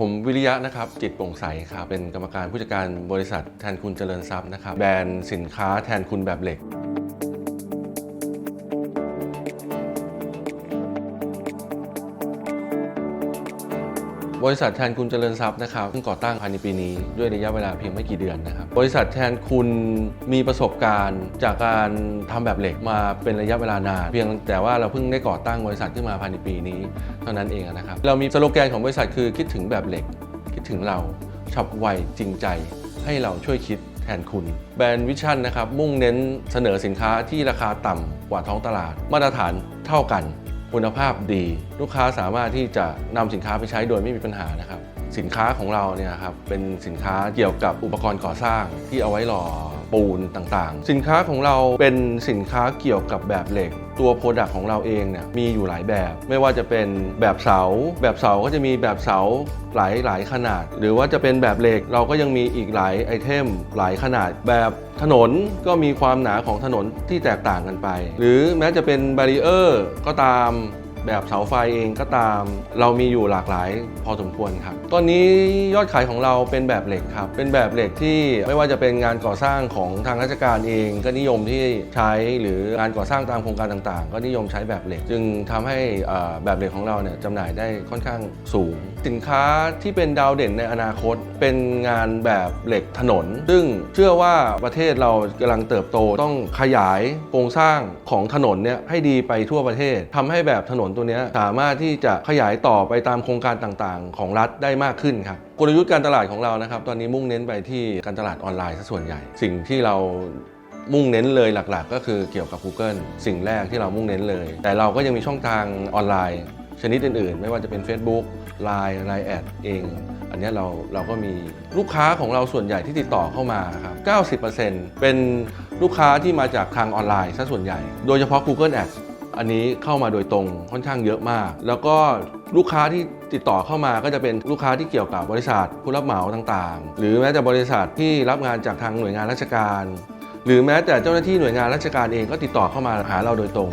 ผมวิริยะนะครับจิตโปร่งใสครับเป็นกรรมการผู้จัดการบริษัทแทนคุณเจริญทรัพย์นะครับแบรนด์สินค้าแทนคุณแบบเหล็ก บริษัทแทนคุณเจริญทรัพย์นะครับเพิ่งก่อตั้งภายในปีนี้ด้วยระยะเวลาเพียงไม่กี่เดือนนะครับบริษัทแทนคุณมีประสบการณ์จากการทำแบบเหล็กมาเป็นระยะเวลานานเพียงแต่ว่าเราเพิ่งได้ก่อตั้งบริษัทขึ้นมาภายในปีนี้เท่านั้นเองนะครับเรามีสโลแกนของบริษัทคือคิดถึงแบบเหล็ก คิดถึงเราฉับไวจริงใจ ให้เราช่วยคิดแทนคุณ แบรนด์วิชั่นนะครับมุ่งเน้นเสนอสินค้าที่ราคาต่ำกว่าท้องตลาด มาตรฐานเท่ากัน คุณภาพดี ลูกค้าสามารถที่จะนำสินค้าไปใช้โดยไม่มีปัญหานะครับ สินค้าของเราเนี่ยครับเป็นสินค้าเกี่ยวกับอุปกรณ์ก่อสร้างที่เอาไว้หล่อ ปูนต่างๆ สินค้าของเราเป็นสินค้าเกี่ยวกับแบบเหล็ก ตัวโปรดักต์ของเราเองเนี่ยมีอยู่หลายแบบ ไม่ว่าจะเป็นแบบเสา แบบเสาก็จะมีแบบเสาหลายหลายขนาด หรือว่าจะเป็นแบบเหล็กเราก็ยังมีอีกหลายไอเทมหลายขนาดแบบถนนก็มีความหนาของถนนที่แตกต่างกันไป หรือแม้จะเป็นบารีเออร์ก็ตาม แบบเสาไฟเองก็ตาม เรามีอยู่หลากหลายพอสมควรครับตอนนี้ยอดขายของเราเป็นแบบเหล็กครับ เป็นแบบเหล็กที่ไม่ว่าจะเป็นงานก่อสร้างของทางราชการเอง ก็นิยมที่ใช้หรืองานก่อสร้างตามโครงการต่างๆ ก็นิยมใช้แบบเหล็ก จึงทำให้แบบเหล็กของเราเนี่ยจำหน่ายได้ค่อนข้างสูง สินค้าที่เป็นดาวเด่นในอนาคต เป็นงานแบบเหล็กถนน ซึ่งเชื่อว่าประเทศเรากำลังเติบโตต้องขยายโครงสร้างของถนนเนี่ยให้ดีไปทั่วประเทศทำให้แบบถนนตัวนี้สามารถที่จะขยายต่อไปตามโครงการต่างๆ ของรัฐได้มากขึ้นครับกลยุทธ์การตลาดของเรานะครับ ตอนนี้มุ่งเน้นไปที่การตลาดออนไลน์ซะส่วนใหญ่ สิ่งที่เรามุ่งเน้นเลยหลักๆ ก็คือเกี่ยวกับ Google สิ่งแรกที่เรามุ่งเน้นเลย แต่เราก็ยังมีช่องทางออนไลน์ ชนิดอื่นๆ ไม่ว่าจะเป็น Facebook Line Line แอดเอง อันนี้เราเราก็มีลูกค้าของเราส่วนใหญ่ที่ติดต่อเข้ามาครับ90%เป็นลูกค้าที่มาจากทางออนไลน์ซะส่วนใหญ่ โดยเฉพาะ Google Ads อันนี้เข้ามาโดยตรงค่อนข้างเยอะมาก แล้วก็ลูกค้าที่ติดต่อเข้ามาก็จะเป็นลูกค้าที่เกี่ยวกับบริษัทผู้รับเหมาต่างๆ หรือแม้แต่บริษัทที่รับงานจากทางหน่วยงานราชการ หรือแม้แต่เจ้าหน้าที่หน่วยงานราชการเองก็ติดต่อเข้ามาหาเราโดยตรง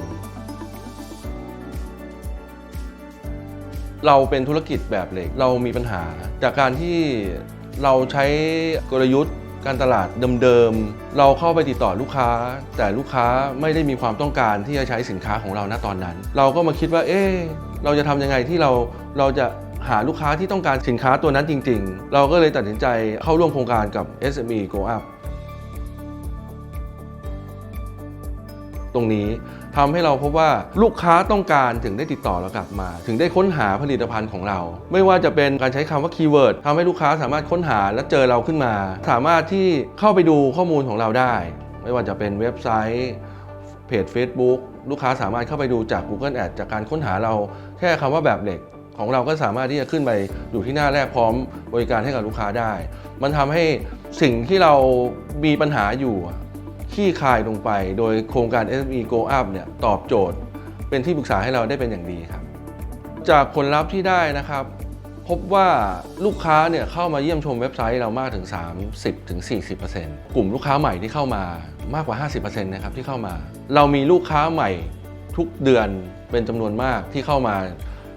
เราเป็นธุรกิจแบบเหล็กเรามีปัญหาจากการที่เราใช้กลยุทธ์ การตลาดเดิมๆ เราเข้าไปติดต่อลูกค้า แต่ลูกค้าไม่ได้มีความต้องการที่จะใช้สินค้าของเราณตอนนั้น เราก็มาคิดว่า เอ๊เราจะทำยังไงที่เราเราจะหาลูกค้าที่ต้องการสินค้าตัวนั้นจริง ๆ เราก็เลยตัดสินใจเข้าร่วมโครงการกับ SME Go Up ตรงนี้ทำให้เราพบว่าลูกค้าต้องการถึงได้ติดต่อเรากลับมา ถึงได้ค้นหาผลิตภัณฑ์ของเรา ไม่ว่าจะเป็นการใช้คำว่าคีย์เวิร์ดทำให้ลูกค้าสามารถค้นหาและเจอเราขึ้นมา สามารถที่เข้าไปดูข้อมูลของเราได้ ไม่ว่าจะเป็นเว็บไซต์เพจ Facebook ลูกค้าสามารถเข้าไปดูจาก Google Ad จากการค้นหาเราแค่คำว่าแบบเหล็กของเราก็สามารถที่จะขึ้นไปอยู่ที่หน้าแรกพร้อมบริการให้กับลูกค้าได้ มันทำให้สิ่งที่เรามีปัญหาอยู่ ขี้คายลงไป โดยโครงการ SME Go Up เนี่ยตอบโจทย์ เป็นที่ปรึกษาให้เราได้เป็นอย่างดีครับ จากผลลัพธ์ที่ได้นะครับ พบว่าลูกค้าเนี่ยเข้ามาเยี่ยมชมเว็บไซต์เรามากถึง 30-40%กลุ่มลูกค้าใหม่ที่เข้ามามากกว่า 50%นะครับที่เข้ามา เรามีลูกค้าใหม่ทุกเดือนเป็นจำนวนมากที่เข้ามา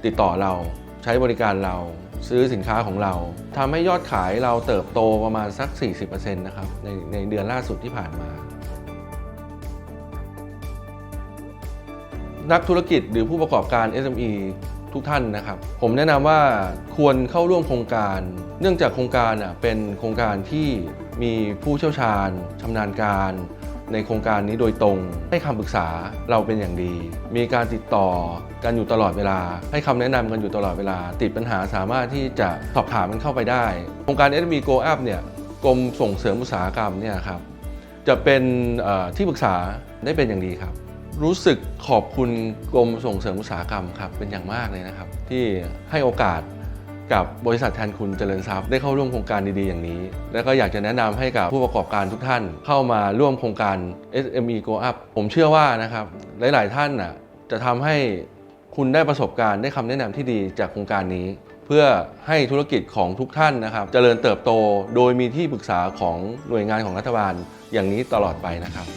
ติดต่อเราใช้บริการเราซื้อสินค้าของเราทำให้ยอดขายเราเติบโตประมาณสัก 40%นะครับในในเดือนล่าสุดที่ผ่านมา นักธุรกิจหรือผู้ประกอบการ SME ทุกท่านนะครับ ผมแนะนำว่าควรเข้าร่วมโครงการ เนื่องจากโครงการอะเป็นโครงการที่มีผู้เชี่ยวชาญชำนาญการในโครงการนี้โดยตรง ให้คำปรึกษาเราเป็นอย่างดี มีการติดต่อกันอยู่ตลอดเวลา ให้คำแนะนำกันอยู่ตลอดเวลา ติดปัญหาสามารถที่จะสอบถามมันเข้าไปได้ โครงการ SME Go Up เนี่ยกรมส่งเสริมอุตสาหกรรมเนี่ยครับจะเป็นที่ปรึกษาได้เป็นอย่างดีครับ รู้สึกขอบคุณกรมส่งเสริมอุตสาหกรรมครับเป็นอย่างมากเลยนะครับ ที่ให้โอกาสกับบริษัทแทนคุณเจริญทรัพย์ได้เข้าร่วมโครงการดีๆอย่างนี้ แล้วก็อยากจะแนะนำให้กับผู้ประกอบการทุกท่าน เข้ามาร่วมโครงการ SME Go Up ผมเชื่อว่านะครับหลาย ๆ ท่านน่ะจะทำให้คุณได้ประสบการณ์ได้คำแนะนำที่ดีจากโครงการนี้ เพื่อให้ธุรกิจของทุกท่านนะครับเจริญเติบโตโดยมีที่ปรึกษาของหน่วยงานของรัฐบาลอย่างนี้ตลอดไปนะครับ